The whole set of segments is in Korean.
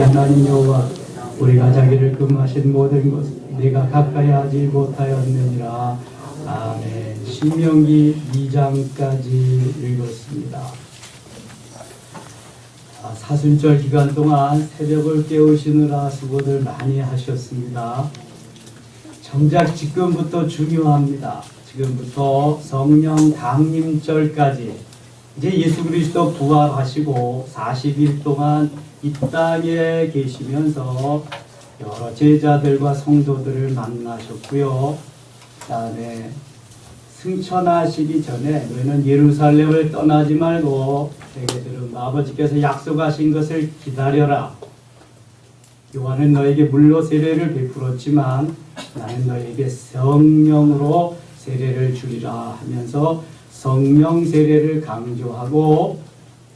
하나님 여호와 우리가 자기를 금하신 모든 것 내가 가까이 하지 못하였느니라. 아멘. 신명기 2장까지 읽었습니다. 아, 사순절 기간 동안 새벽을 깨우시느라 수고들 많이 하셨습니다. 정작 지금부터 중요합니다. 지금부터 성령 강림절까지. 이제 예수 그리스도 부활하시고 40일 동안 이 땅에 계시면서 여러 제자들과 성도들을 만나셨고요. 그다음에 승천하시기 전에 너희는 예루살렘을 떠나지 말고 너희들은 아버지께서 약속하신 것을 기다려라. 요한은 너에게 물로 세례를 베풀었지만 나는 너에게 성령으로 세례를 주리라 하면서 성령 세례를 강조하고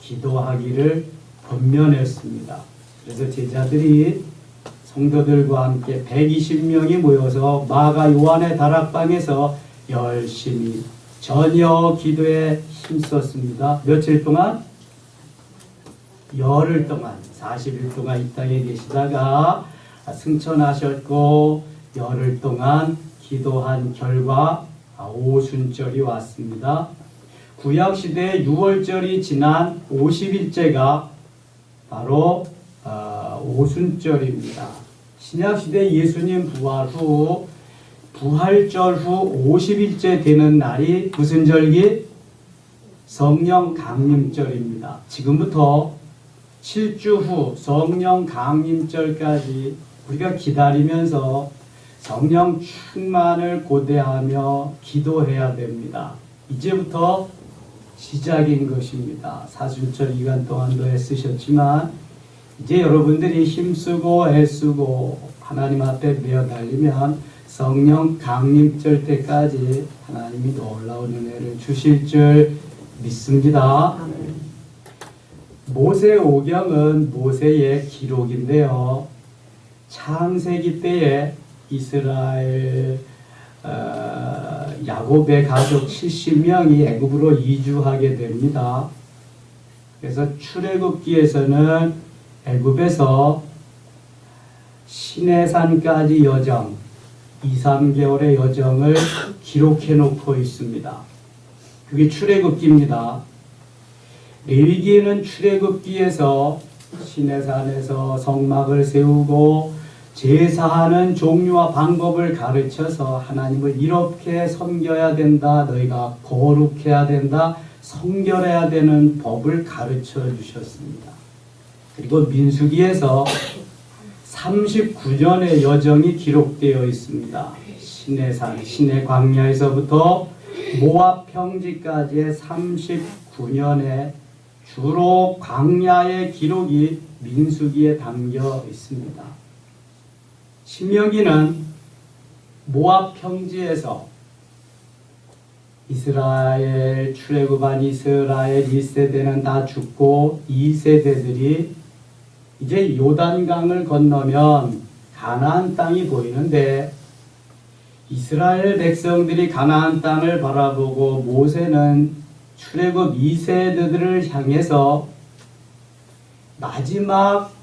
기도하기를 권면했습니다. 그래서 제자들이 성도들과 함께 120명이 모여서 마가 요한의 다락방에서 열심히 저녁 기도에 힘썼습니다. 며칠 동안? 열흘 동안 40일 동안 이 땅에 계시다가 승천하셨고 열흘 동안 기도한 결과 오순절이 왔습니다. 구약 시대 6월절이 지난 50일째가 바로 어, 오순절입니다. 신약 시대 예수님 부활 후 부활절 후 50일째 되는 날이 무슨 절기? 성령 강림절입니다. 지금부터 7주 후 성령 강림절까지 우리가 기다리면서 성령 충만을 고대하며 기도해야 됩니다. 이제부터 시작인 것입니다. 사순절 기간 동안도 애쓰셨지만 이제 여러분들이 힘쓰고 애쓰고 하나님 앞에 메어 달리면 성령 강림절 때까지 하나님이 놀라운 은혜를 주실 줄 믿습니다. 모세 오경은 모세의 기록인데요. 창세기 때에 이스라엘 어, 야곱의 가족 70명이 애굽으로 이주하게 됩니다. 그래서 출애굽기에서는 애굽에서 시내산까지 여정 2, 3개월의 여정을 기록해 놓고 있습니다. 그게 출애굽기입니다. 레위기에는 출애굽기에서 시내산에서 성막을 세우고 제사하는 종류와 방법을 가르쳐서 하나님을 이렇게 섬겨야 된다. 너희가 거룩해야 된다. 성결해야 되는 법을 가르쳐 주셨습니다. 그리고 민수기에서 39년의 여정이 기록되어 있습니다. 시내산, 시내 광야에서부터 모압 평지까지의 39년의 주로 광야의 기록이 민수기에 담겨 있습니다. 신명기는 모압 평지에서 이스라엘 출애굽한 이스라엘 1세대는 다 죽고 2세대들이 이제 요단강을 건너면 가나안 땅이 보이는데 이스라엘 백성들이 가나안 땅을 바라보고 모세는 출애굽 2세대들을 향해서 마지막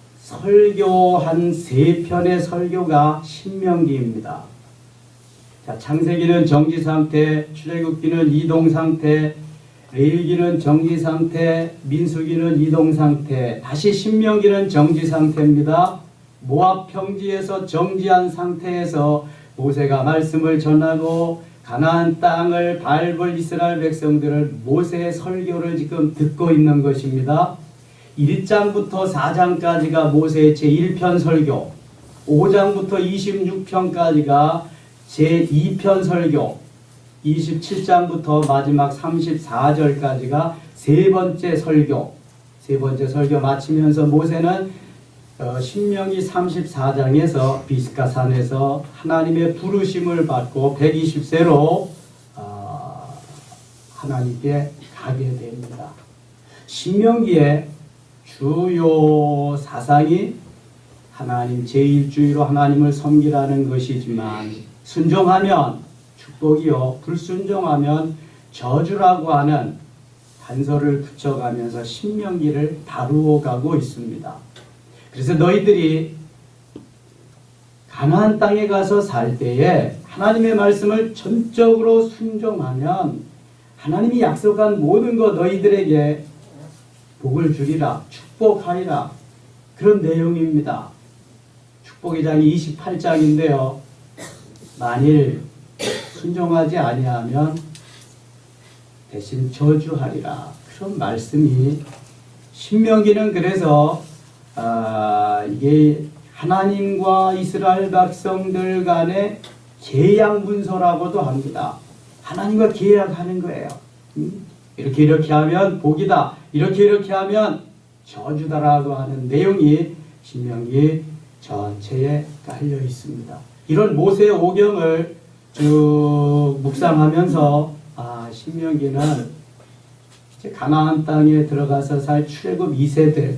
설교 한 세 편의 설교가 신명기입니다. 자, 창세기는 정지 상태, 출애굽기는 이동 상태, 레일기는 정지 상태, 민수기는 이동 상태, 다시 신명기는 정지 상태입니다. 모압 평지에서 정지한 상태에서 모세가 말씀을 전하고 가나안 땅을 밟을 이스라엘 백성들을 모세의 설교를 지금 듣고 있는 것입니다. 1장부터 4장까지가 모세의 제1편 설교, 5장부터 26편까지가 제2편 설교, 27장부터 마지막 34절까지가 세 번째 설교, 세 번째 설교 마치면서 모세는 어, 신명기 34장에서 비스가 산에서 하나님의 부르심을 받고 120세로 어, 하나님께 가게 됩니다. 신명기의 주요 사상이 하나님 제일주의로 하나님을 섬기라는 것이지만 순종하면 축복이요 불순종하면 저주라고 하는 단서를 붙여가면서 신명기를 다루어 가고 있습니다. 그래서 너희들이 가나안 땅에 가서 살 때에 하나님의 말씀을 전적으로 순종하면 하나님이 약속한 모든 것 너희들에게 복을 주리라 축복하리라 그런 내용입니다. 축복의 장이 28장인데요. 만일 순종하지 아니하면 대신 저주하리라 그런 말씀이 신명기는 그래서 아, 이게 하나님과 이스라엘 백성들 간의 계약 문서라고도 합니다. 하나님과 계약하는 거예요. 음? 이렇게 이렇게 하면 복이다. 이렇게 이렇게 하면 저주다라고 하는 내용이 신명기 전체에 깔려 있습니다. 이런 모세의 오경을 쭉 묵상하면서 아 신명기는 가나안 땅에 들어가서 살 출애굽 2세들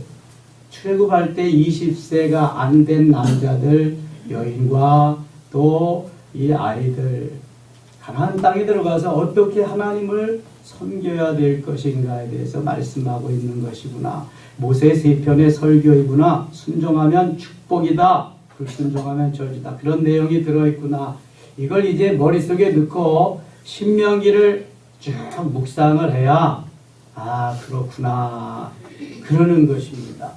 출애굽할 때 20세가 안 된 남자들 여인과 또 이 아이들 가나안 땅에 들어가서 어떻게 하나님을 섬겨야 될 것인가에 대해서 말씀하고 있는 것이구나. 모세 세 편의 설교이구나. 순종하면 축복이다. 불순종하면 저주다. 그런 내용이 들어있구나. 이걸 이제 머릿속에 넣고 신명기를 쭉 묵상을 해야 아 그렇구나 그러는 것입니다.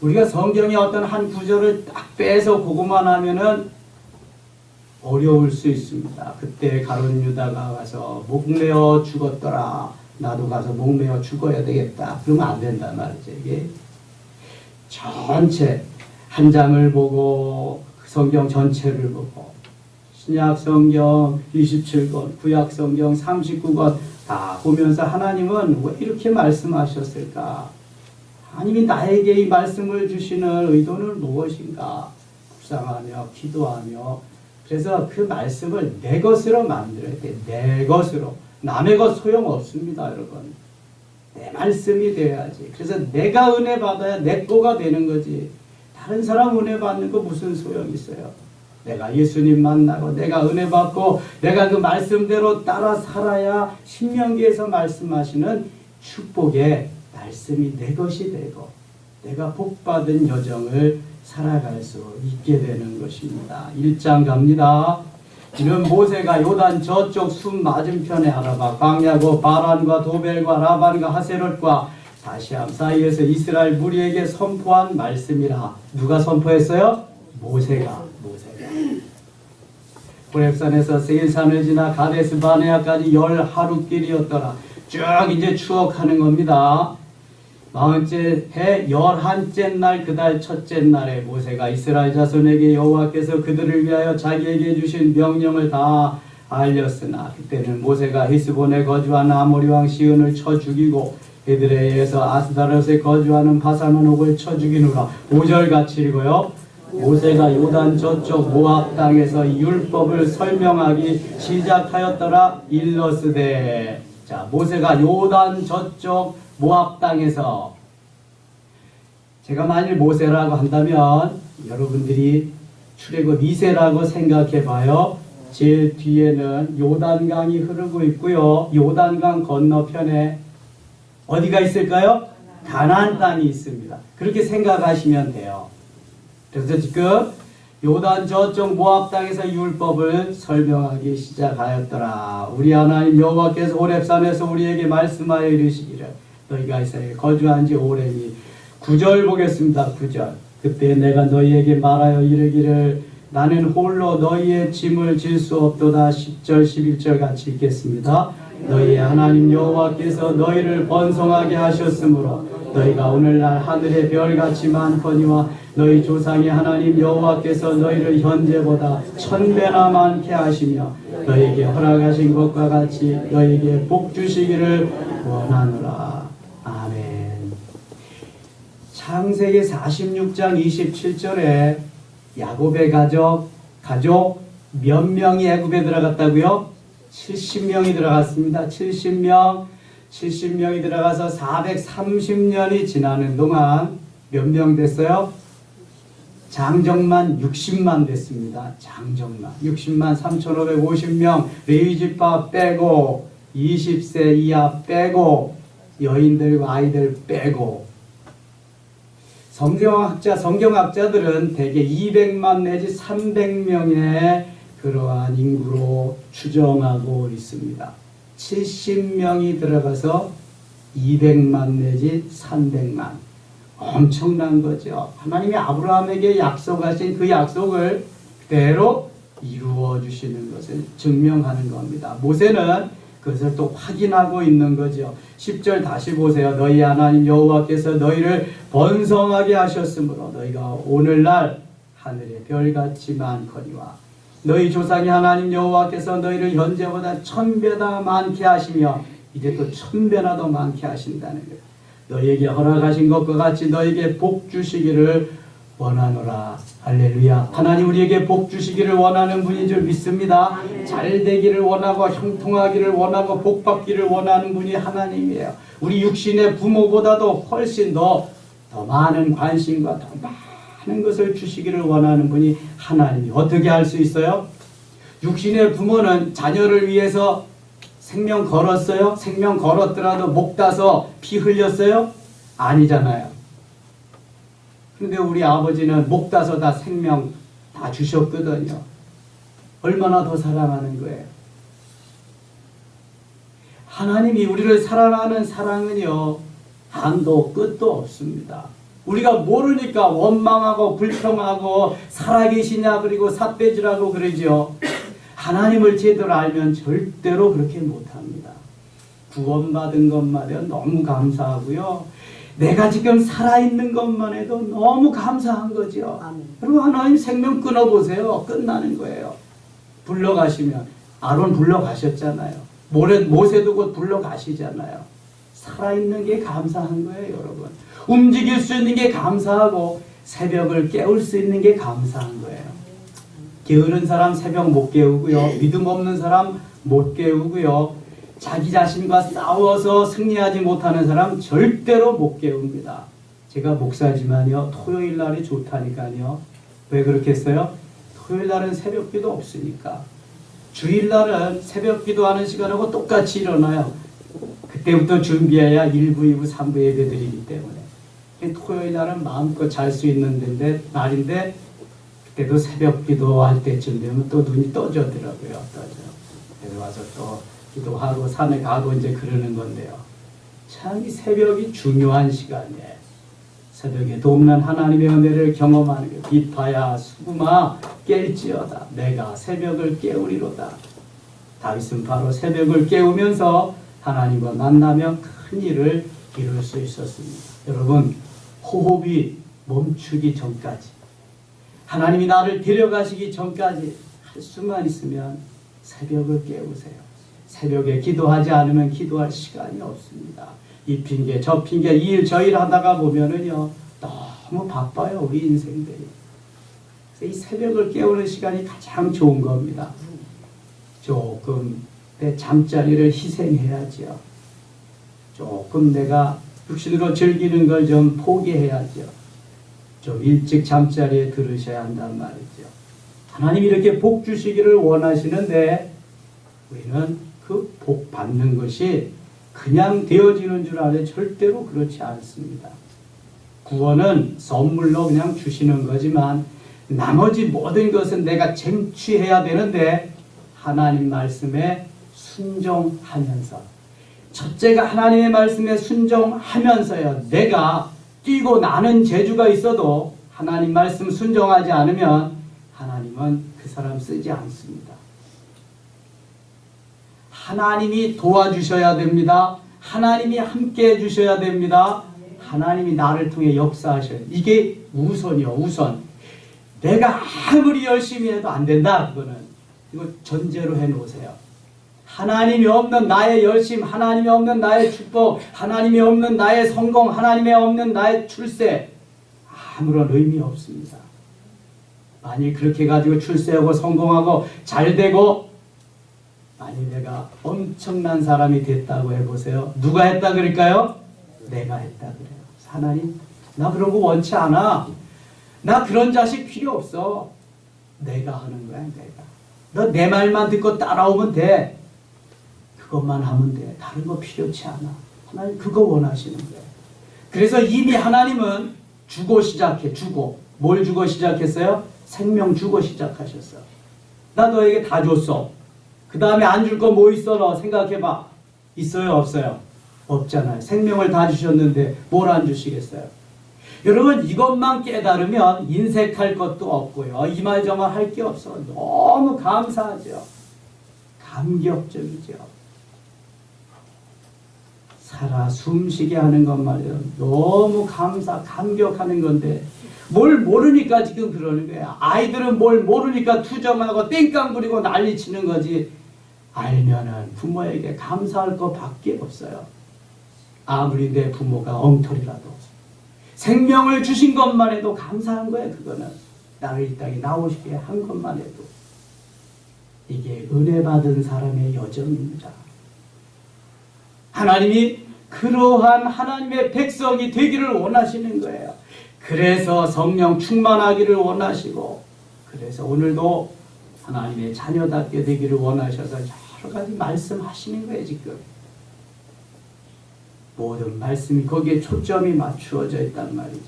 우리가 성경의 어떤 한 구절을 딱 빼서 그것만 하면은 어려울 수 있습니다. 그때 가론 유다가 가서 목매어 죽었더라. 나도 가서 목매어 죽어야 되겠다. 그러면 안 된단 말이죠. 이게 전체 한 장을 보고 그 성경 전체를 보고 신약 성경 27권, 구약 성경 39권 다 보면서 하나님은 왜 이렇게 말씀하셨을까? 하나님이 나에게 이 말씀을 주시는 의도는 무엇인가? 묵상하며 기도하며 그래서 그 말씀을 내 것으로 만들어야 돼. 내 것으로. 남의 것 소용 없습니다, 여러분. 내 말씀이 돼야지. 그래서 내가 은혜 받아야 내 거가 되는 거지. 다른 사람 은혜 받는 거 무슨 소용 있어요? 내가 예수님 만나고 내가 은혜 받고 내가 그 말씀대로 따라 살아야 신명기에서 말씀하시는 축복의 말씀이 내 것이 되고 내가 복받은 여정을 살아갈 수 있게 되는 것입니다. 1장 갑니다. 이는 모세가 요단 저쪽 숨 맞은편에 아라바 광야고 바란과 도벨과 라반과 하세롯과 다시암 사이에서 이스라엘 무리에게 선포한 말씀이라 누가 선포했어요? 모세가 모세가 호렙산에서 세일산을 지나 가데스 바네아까지 열 하루 길이었더라 쭉 이제 추억하는 겁니다. 마흔째 해 열한째 날 그달 첫째 날에 모세가 이스라엘 자손에게 여호와께서 그들을 위하여 자기에게 주신 명령을 다 알렸으나 그때는 모세가 히스본에 거주하는 아모리 왕 시온을 쳐 죽이고 에드레에서 아스다롯에 거주하는 바사만옥을 쳐 죽이노라 5절 같이 읽어요. 모세가 요단 저쪽 모압 땅에서 율법을 설명하기 시작하였더라. 일러스되. 자 모세가 요단 저쪽 모압 땅에서 제가 만일 모세라고 한다면 여러분들이 출애굽 2세라고 생각해 봐요. 제일 뒤에는 요단강이 흐르고 있고요. 요단강 건너편에 어디가 있을까요? 가나안 땅이 있습니다. 그렇게 생각하시면 돼요. 그래서 지금 요단 저쪽 모압 땅에서 율법을 설명하기 시작하였더라. 우리 하나님 여호와께서 호렙산에서 우리에게 말씀하여 이르시기를 너희가 이스라엘에 거주한 지 오래니 구절 보겠습니다. 구절 그때 내가 너희에게 말하여 이르기를 나는 홀로 너희의 짐을 질 수 없도다 10절 11절 같이 읽겠습니다. 너희의 하나님 여호와께서 너희를 번성하게 하셨으므로 너희가 오늘날 하늘의 별같이 많거니와 너희 조상의 하나님 여호와께서 너희를 현재보다 천배나 많게 하시며 너희에게 허락하신 것과 같이 너희에게 복 주시기를 원하노 창세기 46장 27절에 야곱의 가족 가족 몇 명이 애굽에 들어갔다고요? 70명이 들어갔습니다. 70명 70명이 들어가서 430년이 지나는 동안 몇 명 됐어요? 장정만 60만 됐습니다. 장정만 60만 3,550명 레위지파 빼고 20세 이하 빼고 여인들과 아이들 빼고 성경학자, 성경학자들은 대개 200만 내지 300명의 그러한 인구로 추정하고 있습니다. 70명이 들어가서 200만 내지 300만. 엄청난 거죠. 하나님이 아브라함에게 약속하신 그 약속을 그대로 이루어 주시는 것을 증명하는 겁니다. 모세는 그것을 또 확인하고 있는 거죠. 10절 다시 보세요. 너희 하나님 여호와께서 너희를 번성하게 하셨으므로 너희가 오늘날 하늘의 별같이 많거니와 너희 조상의 하나님 여호와께서 너희를 현재보다 천배나 많게 하시며 이제 또 천배나 더 많게 하신다는 거예요. 너희에게 허락하신 것과 같이 너희에게 복 주시기를 원하노라. 할렐루야. 하나님 우리에게 복 주시기를 원하는 분인 줄 믿습니다. 잘 되기를 원하고 형통하기를 원하고 복 받기를 원하는 분이 하나님이에요. 우리 육신의 부모보다도 훨씬 더, 더 많은 관심과 더 많은 것을 주시기를 원하는 분이 하나님이 어떻게 할 수 있어요? 육신의 부모는 자녀를 위해서 생명 걸었어요? 생명 걸었더라도 목 따서 피 흘렸어요? 아니잖아요. 근데 우리 아버지는 목 따서 다 생명 다 주셨거든요. 얼마나 더 사랑하는 거예요. 하나님이 우리를 사랑하는 사랑은요, 한도 끝도 없습니다. 우리가 모르니까 원망하고 불평하고 살아계시냐 그리고 삿배질하고 그러죠. 하나님을 제대로 알면 절대로 그렇게 못합니다. 구원받은 해도 너무 감사하고요. 내가 지금 살아있는 것만 해도 너무 감사한 거죠. 아멘. 그리고 하나님 생명 끊어보세요. 끝나는 거예요. 불러가시면. 아론 불러가셨잖아요. 모래, 모세도 곧 불러가시잖아요. 살아있는 게 감사한 거예요, 여러분. 움직일 수 있는 게 감사하고 새벽을 깨울 수 있는 게 감사한 거예요. 게으른 사람 새벽 못 깨우고요. 믿음 없는 사람 못 깨우고요. 자기 자신과 싸워서 승리하지 못하는 사람 절대로 못 깨웁니다. 제가 목사지만요. 토요일 날이 좋다니까요. 왜 그렇게 했어요? 토요일 날은 새벽 기도 없으니까. 주일 날은 새벽 기도하는 시간하고 똑같이 일어나요. 그때부터 준비해야 1부, 2부, 3부 예배 드리기 때문에. 토요일 날은 마음껏 잘 수 있는 데인데, 날인데, 그때도 새벽 기도할 때쯤 되면 또 눈이 떠져더라고요. 떠져. 그래서 와서 또 기도하고 산에 가고 이제 그러는 건데요. 참 이 새벽이 중요한 시간이에요. 새벽에 돕는 하나님의 은혜를 경험하는 게 비파야 수구마 깰지어다. 내가 새벽을 깨우리로다. 다윗은 바로 새벽을 깨우면서 하나님과 만나며 큰 일을 이룰 수 있었습니다. 여러분 호흡이 멈추기 전까지 하나님이 나를 데려가시기 전까지 할 수만 있으면 새벽을 깨우세요. 새벽에 기도하지 않으면 기도할 시간이 없습니다. 이 핑계 저 핑계 이 일 저 일 하다가 보면은요 너무 바빠요 우리 인생들이. 이 새벽을 깨우는 시간이 가장 좋은 겁니다. 조금 내 잠자리를 희생해야죠. 조금 내가 육신으로 즐기는 걸 좀 포기해야죠. 좀 일찍 잠자리에 들으셔야 한단 말이죠. 하나님 이렇게 복 주시기를 원하시는데 우리는 그 복 받는 것이 그냥 되어지는 줄 알아요. 절대로 그렇지 않습니다. 구원은 선물로 그냥 주시는 거지만 나머지 모든 것은 내가 쟁취해야 되는데 하나님 말씀에 순종하면서 첫째가 하나님의 말씀에 순종하면서요. 내가 뛰고 나는 재주가 있어도 하나님 말씀 순종하지 않으면 하나님은 그 사람 쓰지 않습니다. 하나님이 도와주셔야 됩니다. 하나님이 함께 해주셔야 됩니다. 하나님이 나를 통해 역사하셔야 이게 우선이요, 우선. 내가 아무리 열심히 해도 안 된다, 그거는. 이거 전제로 해 놓으세요. 하나님이 없는 나의 열심, 하나님이 없는 나의 축복, 하나님이 없는 나의 성공, 하나님이 없는 나의 출세, 아무런 의미 없습니다. 만일 그렇게 가지고 출세하고 성공하고 잘 되고 만일 내가 엄청난 사람이 됐다고 해보세요. 누가 했다 그럴까요? 내가 했다 그래요. 하나님, 나 그런 거 원치 않아. 나 그런 자식 필요 없어. 내가 하는 거야, 내가. 너 내 말만 듣고 따라오면 돼. 그것만 하면 돼. 다른 거 필요치 않아. 하나님 그거 원하시는 거예요. 그래서 이미 하나님은 주고 시작해 주고 뭘 주고 시작했어요? 생명 주고 시작하셨어. 나 너에게 다 줬어. 그 다음에 안 줄 거 뭐 있어 너 생각해봐. 있어요 없어요? 없잖아요. 생명을 다 주셨는데 뭘 안 주시겠어요? 여러분 이것만 깨달으면 인색할 것도 없고요. 이말저말 할 게 없어. 너무 감사하죠. 감격적이죠. 살아 숨쉬게 하는 것 말이에요. 너무 감사, 감격하는 건데 뭘 모르니까 지금 그러는 거야. 아이들은 뭘 모르니까 투정하고 땡깡 부리고 난리 치는 거지. 알면은 부모에게 감사할 것밖에 없어요. 아무리 내 부모가 엉터리라도 생명을 주신 것만 해도 감사한 거예요. 그거는 나를 이 땅에 나오시게 한 것만 해도 이게 은혜 받은 사람의 여정입니다. 하나님이 그러한 하나님의 백성이 되기를 원하시는 거예요. 그래서 성령 충만하기를 원하시고 그래서 오늘도 하나님의 자녀답게 되기를 원하셔서 여러 가지 말씀하시는 거예요 지금. 모든 말씀이 거기에 초점이 맞추어져 있단 말이죠.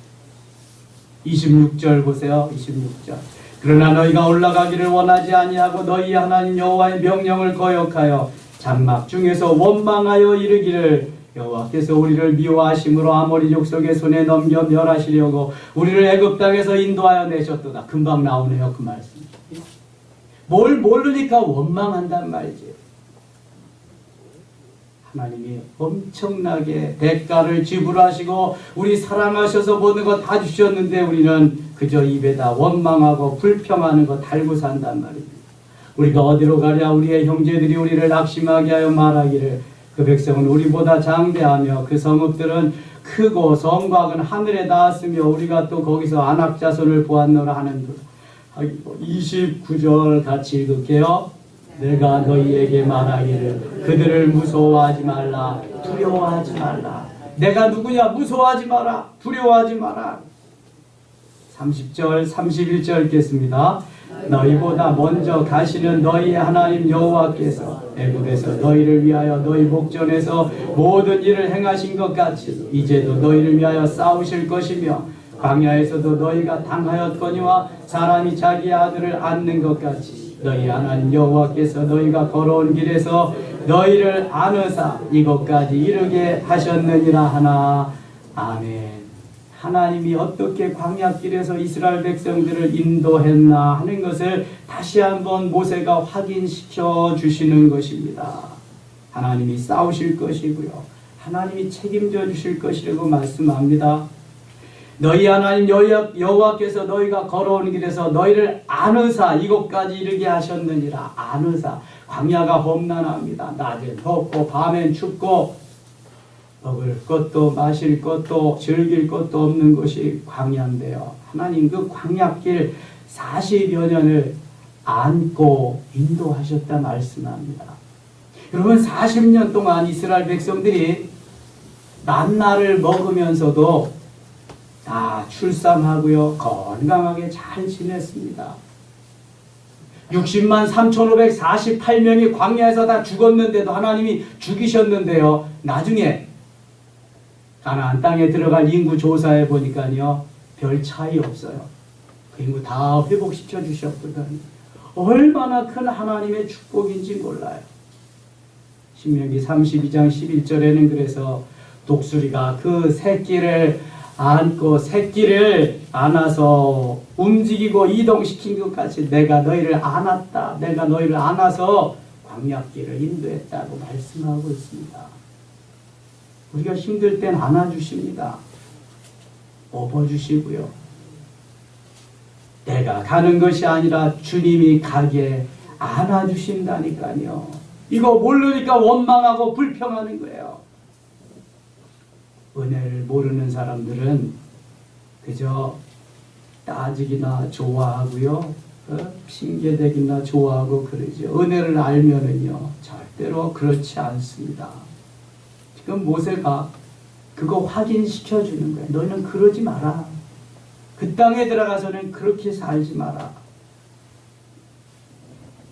26절 보세요. 26절. 그러나 너희가 올라가기를 원하지 아니하고 너희 하나님 여호와의 명령을 거역하여 장막 중에서 원망하여 이르기를 여호와께서 우리를 미워하심으로 아모리 족속의 손에 넘겨 멸하시려고 우리를 애굽 땅에서 인도하여 내셨도다. 금방 나오네요 그 말씀. 뭘 모르니까 원망한단 말이지. 하나님이 엄청나게 대가를 지불하시고 우리 사랑하셔서 모든 거 다 주셨는데 우리는 그저 입에다 원망하고 불평하는 거 달고 산단 말입니다. 우리가 어디로 가랴 우리의 형제들이 우리를 낙심하게 하여 말하기를 그 백성은 우리보다 장대하며 그 성읍들은 크고 성곽은 하늘에 닿았으며 우리가 또 거기서 안악자손을 보았노라 하는도다. 29절 같이 읽을게요. 내가 너희에게 말하기를 그들을 무서워하지 말라. 두려워하지 말라. 내가 누구냐? 무서워하지 마라. 두려워하지 마라. 30절 31절 읽겠습니다. 너희보다 먼저 가시는 너희의 하나님 여호와께서 애굽에서 너희를 위하여 너희 목전에서 모든 일을 행하신 것 같이 이제도 너희를 위하여 싸우실 것이며 광야에서도 너희가 당하였거니와 사람이 자기 아들을 안는 것 같이 너희 하나님 여호와께서 너희가 걸어온 길에서 너희를 안으사 이것까지 이르게 하셨느니라 하나 아멘. 하나님이 어떻게 광야길에서 이스라엘 백성들을 인도했나 하는 것을 다시 한번 모세가 확인시켜 주시는 것입니다. 하나님이 싸우실 것이고요. 하나님이 책임져 주실 것이라고 말씀합니다. 너희 하나님 여호와- 여호와께서 너희가 걸어오는 길에서 너희를 안으사 이곳까지 이르게 하셨느니라. 안으사 광야가 험난합니다. 낮엔 덥고 밤엔 춥고 먹을 것도 마실 것도 즐길 것도 없는 것이 광야인데요. 하나님 그 광야길 40여 년을 안고 인도하셨다 말씀합니다. 여러분 40년 동안 이스라엘 백성들이 만나를 먹으면서도 다 출산하고요. 건강하게 잘 지냈습니다. 60만 3,548명이 광야에서 다 죽었는데도 하나님이 죽이셨는데요. 나중에 가나안 땅에 들어갈 인구 조사해 보니까요. 별 차이 없어요. 그 인구 다 회복시켜 주셨거든. 얼마나 큰 하나님의 축복인지 몰라요. 신명기 32장 11절에는 그래서 독수리가 그 새끼를 안고 새끼를 안아서 움직이고 이동시킨 것 같이 내가 너희를 안았다. 내가 너희를 안아서 광야길을 인도했다고 말씀하고 있습니다. 우리가 힘들 땐 안아주십니다. 업어주시고요. 내가 가는 것이 아니라 주님이 가게 안아주신다니까요. 이거 모르니까 원망하고 불평하는 거예요. 은혜를 모르는 사람들은 그저 따지기나 좋아하고요. 어? 핑계대기나 좋아하고 그러죠. 은혜를 알면은요. 절대로 그렇지 않습니다. 지금 모세가 그거 확인시켜 주는 거예요. 너는 그러지 마라. 그 땅에 들어가서는 그렇게 살지 마라.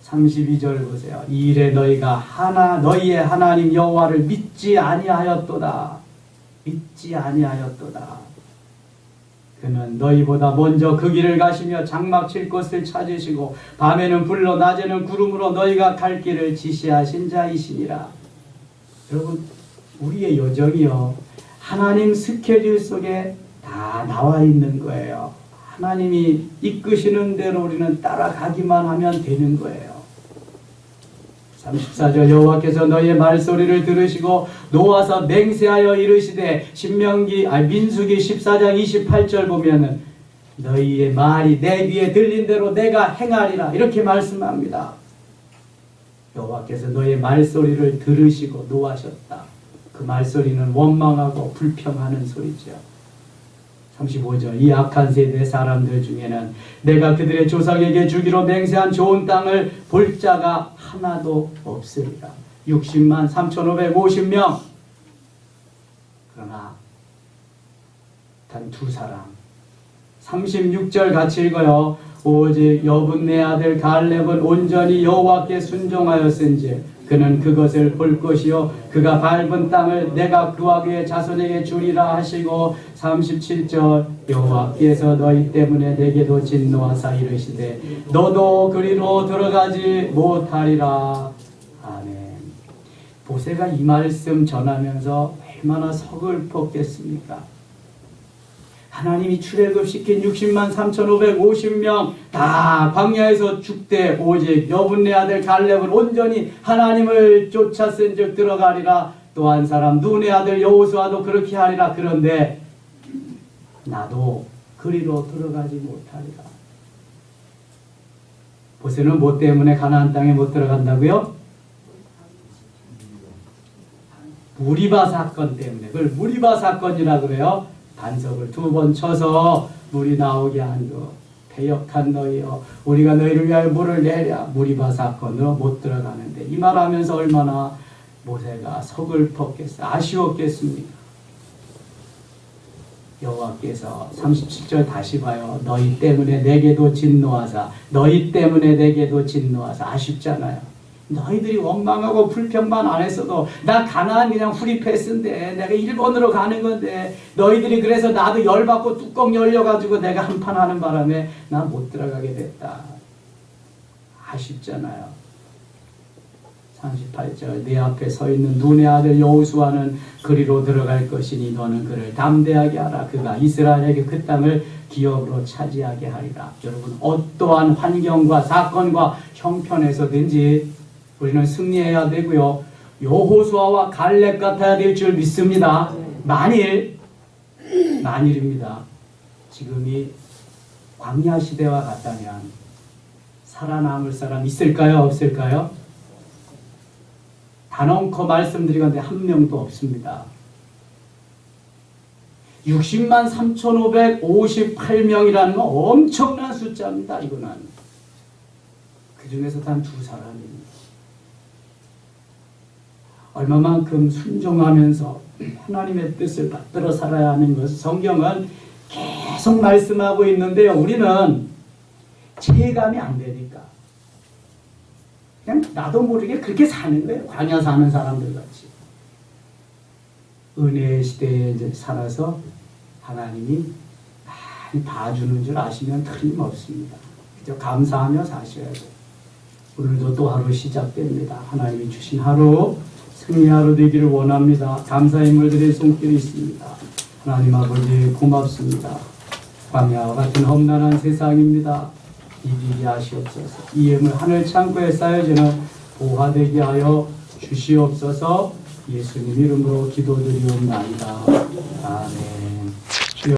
32절 보세요. 이 일에 너희가 하나 너희의 하나님 여호와를 믿지 아니하였도다. 믿지 아니하였도다. 그는 너희보다 먼저 그 길을 가시며 장막 칠 곳을 찾으시고 밤에는 불로 낮에는 구름으로 너희가 갈 길을 지시하신 자이시니라. 여러분 우리의 여정이요 하나님 스케줄 속에 다 나와 있는 거예요. 하나님이 이끄시는 대로 우리는 따라가기만 하면 되는 거예요. 34절 여호와께서 너희의 말소리를 들으시고 노아서 맹세하여 이르시되 신명기 아 민수기 14장 28절 보면은 너희의 말이 내 귀에 들린 대로 내가 행하리라 이렇게 말씀합니다. 여호와께서 너희의 말소리를 들으시고 노하셨다. 그 말소리는 원망하고 불평하는 소리죠. 35절 이 악한 세대 사람들 중에는 내가 그들의 조상에게 주기로 맹세한 좋은 땅을 볼 자가 하나도 없으리라. 60만 3,550명. 그러나 단 두 사람. 36절 같이 읽어요. 오직 여분네 아들 갈렙은 온전히 여호와께 순종하였은지 그는 그것을 볼 것이요. 그가 밟은 땅을 내가 그의 자손에게 주리라 하시고 37절 여호와께서 너희 때문에 내게도 진노하사 이르시되 너도 그리로 들어가지 못하리라. 아멘. 보세가 이 말씀 전하면서 얼마나 서글펐겠습니까 하나님이 출애굽시킨 60만 3,550명 다 광야에서 죽되 오직 여분네 아들 갈렙은 온전히 하나님을 쫓았은 즉 들어가리라 또 한 사람 눈의 아들 여호수아도 그렇게 하리라 그런데 나도 그리로 들어가지 못하리라 보세는 뭐 때문에 가나안 땅에 못 들어간다고요? 무리바 사건 때문에 그걸 무리바 사건이라 그래요. 반석을 두 번 쳐서 물이 나오게 한 거. 배역한 너희여 우리가 너희를 위하여 물을 내랴. 무리바 사건으로 못 들어가는데 이 말하면서 얼마나 모세가 서글펐겠어 아쉬웠겠습니까? 여호와께서 37절 다시 봐요. 너희 때문에 내게도 진노하사 너희 때문에 내게도 진노하사. 아쉽잖아요 너희들이 원망하고 불평만 안 했어도 나 가나안 그냥 후리 패스인데 내가 일본으로 가는 건데 너희들이 그래서 나도 열받고 뚜껑 열려가지고 내가 한판 하는 바람에 나 못 들어가게 됐다. 아쉽잖아요. 38절 내 앞에 서 있는 눈의 아들 여호수아는 그리로 들어갈 것이니 너는 그를 담대하게 하라 그가 이스라엘에게 그 땅을 기업으로 차지하게 하리라 여러분 어떠한 환경과 사건과 형편에서든지 우리는 승리해야 되고요. 여호수아와 갈렙 같아야 될 줄 믿습니다. 만일 만일입니다. 지금이 광야 시대와 같다면 살아남을 사람 있을까요? 없을까요? 단언코 말씀드리건데 한 명도 없습니다. 60만 3,558명이라는 건 엄청난 숫자입니다. 이거는 그 중에서 단 두 사람입니다. 얼마만큼 순종하면서 하나님의 뜻을 받들어 살아야 하는 것을 성경은 계속 말씀하고 있는데요. 우리는 체감이 안 되니까 그냥 나도 모르게 그렇게 사는 거예요. 광야 사는 사람들 같이 은혜의 시대에 이제 살아서 하나님이 많이 봐주는 줄 아시면 틀림없습니다. 그저 감사하며 사셔야 돼요. 오늘도 또 하루 시작됩니다. 하나님이 주신 하루 승리 하루 되기를 원합니다. 감사 인물 드릴 손길이 있습니다. 하나님 아버지 고맙습니다. 광야와 같은 험난한 세상입니다. 이기게 하시옵소서. 이 힘을 하늘 창고에 쌓여지는 보화되게 하여 주시옵소서. 예수님 이름으로 기도드리옵나이다. 아멘.